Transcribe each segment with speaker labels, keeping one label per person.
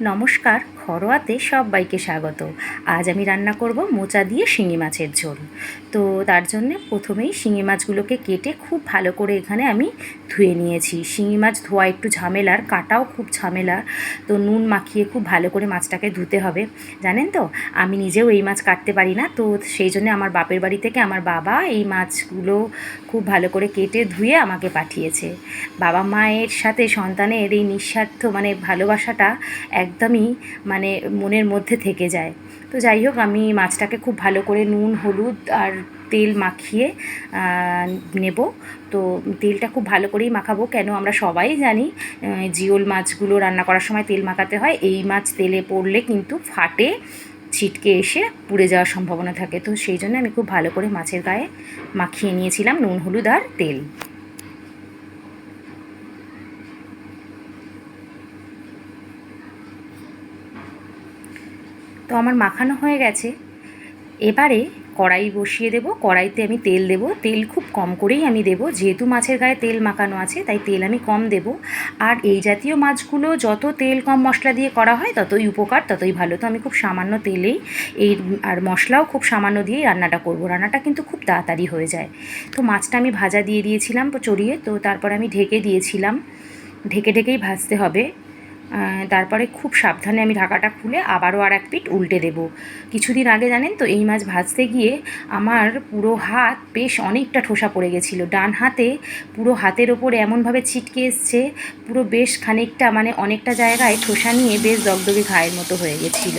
Speaker 1: নমস্কার ঘরোয়াতে সবাইকে স্বাগত। আজ আমি রান্না করব মোচা দিয়ে শিঙি মাছের ঝোল। তো তার জন্যে প্রথমেই শিঙি মাছগুলোকে কেটে খুব ভালো করে এখানে আমি ধুয়ে নিয়েছি। শিঙি মাছ ধোয়া একটু ঝামেলার, কাটাও খুব ঝামেলার তো নুন মাখিয়ে খুব ভালো করে মাছটাকে ধুতে হবে। জানেন তো, আমি নিজেও এই মাছ কাটতে পারি না। তো সেই জন্য আমার বাপের বাড়ি থেকে আমার বাবা এই মাছগুলো খুব ভালো করে কেটে ধুয়ে আমাকে পাঠিয়েছে। বাবা মায়ের সাথে সন্তানের এই নিঃস্বার্থ মানে ভালোবাসাটা একদমই মানে মনের মধ্যে থেকে যায়। তো যাই হোক আমি মাছটাকে খুব ভালো করে নুন, হলুদ আর তেল মাখিয়ে নেব। তো তেলটা খুব ভালো করেই মাখাবো। কেন আমরা সবাই জানি জিওল মাছগুলো রান্না করার সময় তেল মাখাতে হয়। এই মাছ তেলে পড়লে কিন্তু ফাটে, ছিটকে এসে পুড়ে যাওয়ার সম্ভাবনা থাকে। তো সেই জন্য আমি খুব ভালো করে মাছের গায়ে মাখিয়ে নিয়েছিলাম নুন, হলুদ আর তেল। তো আমার মাখানো হয়ে গেছে। এবারে কড়াই বসিয়ে দেব, কড়াইতে আমি তেল দেব। তেল খুব কম করেই আমি দেব, যেহেতু মাছের গায়ে তেল মাখানো আছে, তাই তেল আমি কম দেব। আর এই জাতীয় মাছগুলো যত তেল কম মশলা দিয়ে করা হয়, ততই উপকার, ততই ভালো। তো আমি খুব সামান্য তেলেই এই আর মশলাও খুব সামান্য দিয়েই রান্নাটা করব। রান্নাটা কিন্তু খুব তাড়াতাড়ি হয়ে যায়। তো মাছটা আমি ভাজা দিয়ে দিয়েছিলাম চড়িয়ে, তো তারপর আমি ঢেকে দিয়েছিলাম। ঢেকে ঢেকেই ভাজতে হবে। তারপরে খুব সাবধানে আমি ঢাকাটা খুলে আবারও আর এক পিঠ উল্টে দেব। কিছুদিন আগে জানেন তো, এই মাছ ভাজতে গিয়ে আমার পুরো হাত বেশ অনেকটা ঠোসা পড়ে গেছিল। ডান হাতে পুরো হাতের ওপরে এমনভাবে ছিটকে এসছে, পুরো বেশ খানিকটা মানে অনেকটা জায়গায় ঠোসা নিয়ে বেশ দগদগে ঘায়ের মতো হয়ে গেছিল।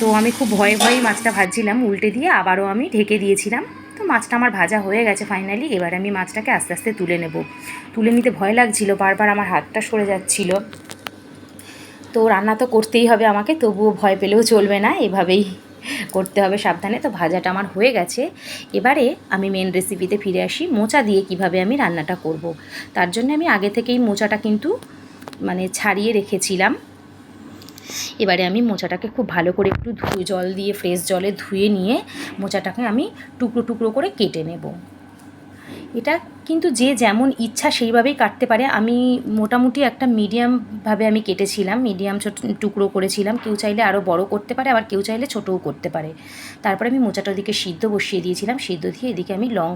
Speaker 1: তো আমি খুব ভয়ে ভয়েই মাছটা ভাজছিলাম, উল্টে দিয়ে আবারও আমি ঢেকে দিয়েছিলাম। তো মাছটা আমার ভাজা হয়ে গেছে ফাইনালি এবার আমি মাছটাকে আস্তে আস্তে তুলে নেব। তুলে নিতে ভয় লাগছিল, বারবার আমার হাতটা সরে যাচ্ছিল। তো রান্না তো করতেই হবে আমাকে, তবুও ভয় পেলেও চলবে না, এভাবেই করতে হবে সাবধানে। তো ভাজাটা আমার হয়ে গেছে। এবারে আমি মেন রেসিপিতে ফিরে আসি, মোচা দিয়ে কীভাবে আমি রান্নাটা করব। তার জন্য আমি আগে থেকেই মোচাটা কিন্তু মানে ছাড়িয়ে রেখেছিলাম। এবারে আমি মোচাটাকে খুব ভালো করে একটু ধুয়ে, জল দিয়ে ফ্রেশ জলে ধুয়ে নিয়ে মোচাটাকে আমি টুকরো টুকরো করে কেটে নেব। এটা কিন্তু যে যেমন ইচ্ছা সেইভাবেই কাটতে পারে। আমি মোটামুটি একটা মিডিয়ামভাবে আমি কেটেছিলাম, মিডিয়াম ছোট টুকরো করেছিলাম। কেউ চাইলে আরও বড় করতে পারে, আবার কেউ চাইলে ছোটও করতে পারে। তারপরে আমি মোচাটা ওদিকে সিদ্ধ বসিয়ে দিয়েছিলাম, সিদ্ধ দিয়ে এদিকে আমি লং,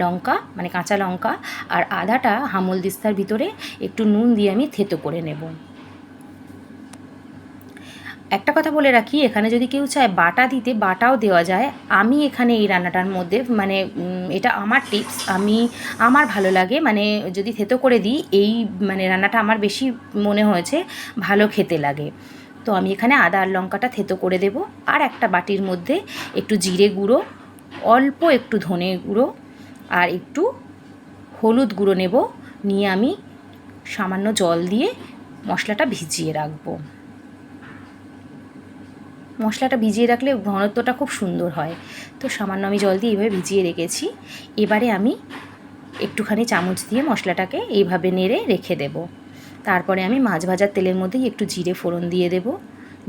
Speaker 1: লঙ্কা মানে কাঁচা লঙ্কা আর আদাটা হামল দিস্তার ভিতরে একটু নুন দিয়ে আমি থেতো করে নেব। একটা কথা বলে রাখি, এখানে যদি কেউ চায় বাটা দিতে, বাটাও দেওয়া যায়। আমি এখানে এই রান্নাটার মধ্যে মানে এটা আমার টিপস আমি, আমার ভালো লাগে মানে যদি থেতো করে দিই, এই মানে রান্নাটা আমার বেশি মনে হয়েছে, ভালো খেতে লাগে। তো আমি এখানে আদা আর লঙ্কাটা থেতো করে দেব, আর একটা বাটির মধ্যে একটু জিরে গুঁড়ো, অল্প একটু ধনে গুঁড়ো, আর একটু হলুদ গুঁড়ো নেব, নিয়ে আমি সামান্য জল দিয়ে মশলাটা ভিজিয়ে রাখব। মশলাটা ভিজিয়ে রাখলে ঘনত্বটা খুব সুন্দর হয়। তো সামান্য আমি জল দিয়ে এইভাবে ভিজিয়ে রেখেছি। এবারে আমি একটুখানি চামচ দিয়ে মশলাটাকে এইভাবে নেড়ে রেখে দেব। তারপরে আমি মাছ ভাজার তেলের মধ্যেই একটু জিরে ফোড়ন দিয়ে দেব।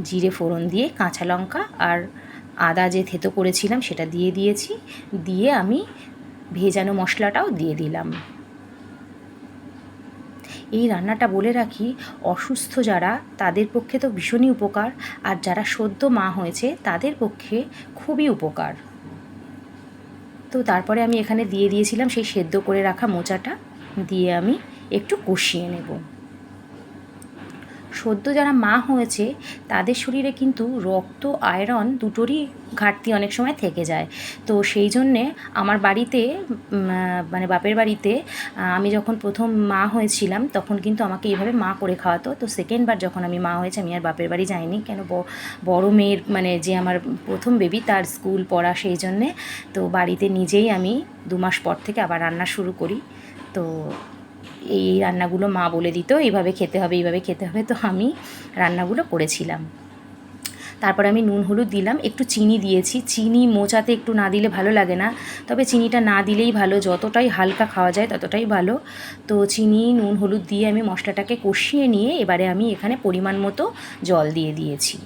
Speaker 1: জিরে ফোড়ন দিয়ে কাঁচা লঙ্কা আর আদা যে থেতো করেছিলাম সেটা দিয়ে দিয়েছি। দিয়ে আমি ভেজানো মশলাটাও দিয়ে দিলাম। এই রান্নাটা বলে রাখি, অসুস্থ যারা তাদের পক্ষে তো ভীষণই উপকার, আর যারা সদ্য মা হয়েছে তাদের পক্ষে খুবই উপকার। তো তারপরে আমি এখানে দিয়ে দিয়েছিলাম সেই সেদ্ধ করে রাখা মোচাটা, দিয়ে আমি একটু কষিয়ে নেব। সদ্য যারা মা হয়েছে, তাদের শরীরে কিন্তু রক্ত, আয়রন দুটোরই ঘাটতি অনেক সময় থেকে যায়। তো সেই জন্যে আমার বাড়িতে মানে বাপের বাড়িতে আমি যখন প্রথম মা হয়েছিলাম, তখন কিন্তু আমাকে এইভাবে মা করে খাওয়াতো। তো সেকেন্ডবার যখন আমি মা হয়েছে, আমি আর বাপের বাড়ি যাইনি। কেন বড় মেয়ের মানে যে আমার প্রথম বেবি তার স্কুল পড়া সেই জন্যে, তো বাড়িতে নিজেই আমি দু মাস পর থেকে আবার রান্না শুরু করি। তো এই রান্নাগুলো মা বলে দিত, এইভাবে খেতে হবে, এইভাবে খেতে হবে। তো আমি রান্নাগুলো করেছিলাম। তারপরে আমি নুন, হলুদ দিলাম, একটু চিনি দিয়েছি। চিনি মোচাতে একটু না দিলে ভালো লাগে না, তবে চিনিটা না দিলেই ভালো। যতটাই হালকা খাওয়া যায় ততটাই ভালো। তো চিনি, নুন, হলুদ দিয়ে আমি মশলাটাকে কষিয়ে নিয়ে এবারে আমি এখানে পরিমাণ মতো জল দিয়ে দিয়েছি।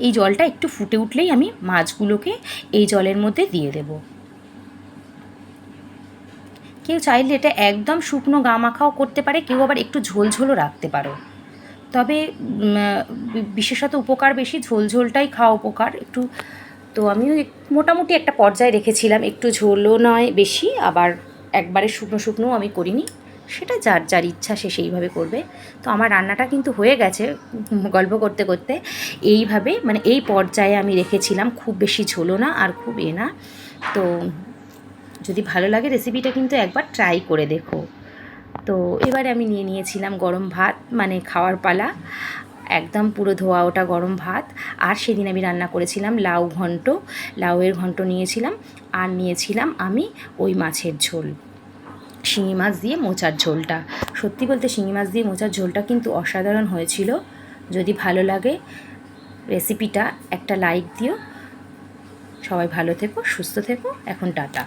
Speaker 1: এই জলটা একটু ফুটে উঠলেই আমি মাছগুলোকে এই জলের মধ্যে দিয়ে দেবো। কেউ চাইলে এটা একদম শুকনো গা মাখাও করতে পারে, কেউ আবার একটু ঝোলঝোলও রাখতে পারো। তবে বিশেষত উপকার বেশি ঝোল ঝোলটাই খাওয়া উপকার। একটু, তো আমিও মোটামুটি একটা পর্যায়ে রেখেছিলাম, একটু ঝোলও নয় বেশি, আবার একবারে শুকনো শুকনোও আমি করিনি। সেটা যার যার ইচ্ছা সে সেইভাবে করবে। তো আমার রান্নাটা কিন্তু হয়ে গেছে গল্প করতে করতে। এইভাবে মানে এই পর্যায়ে আমি রেখেছিলাম, খুব বেশি ঝোলও না আর খুব এ না। তো যদি ভালো লাগে রেসিপিটা কিন্তু একবার ট্রাই করে দেখো। তো এবারে আমি নিয়ে নিয়েছিলাম গরম ভাত মানে খাওয়ার পালা। একদম পুরো ধোয়া ওটা গরম ভাত। আর সেদিন আমি রান্না করেছিলাম লাউ ঘন্ট। লাউয়ের ঘন্ট নিয়েছিলাম আর নিয়েছিলাম আমি ওই মাছের ঝোল। শিঙি মাছ দিয়ে মোচার ঝোলটা। সত্যি বলতে শিঙি মাছ দিয়ে মোচার ঝোলটা কিন্তু অসাধারণ হয়েছিল। যদি ভালো লাগে রেসিপিটা একটা লাইক দিও। সবাই ভালো থেকো, সুস্থ থেকো। এখন টাটা।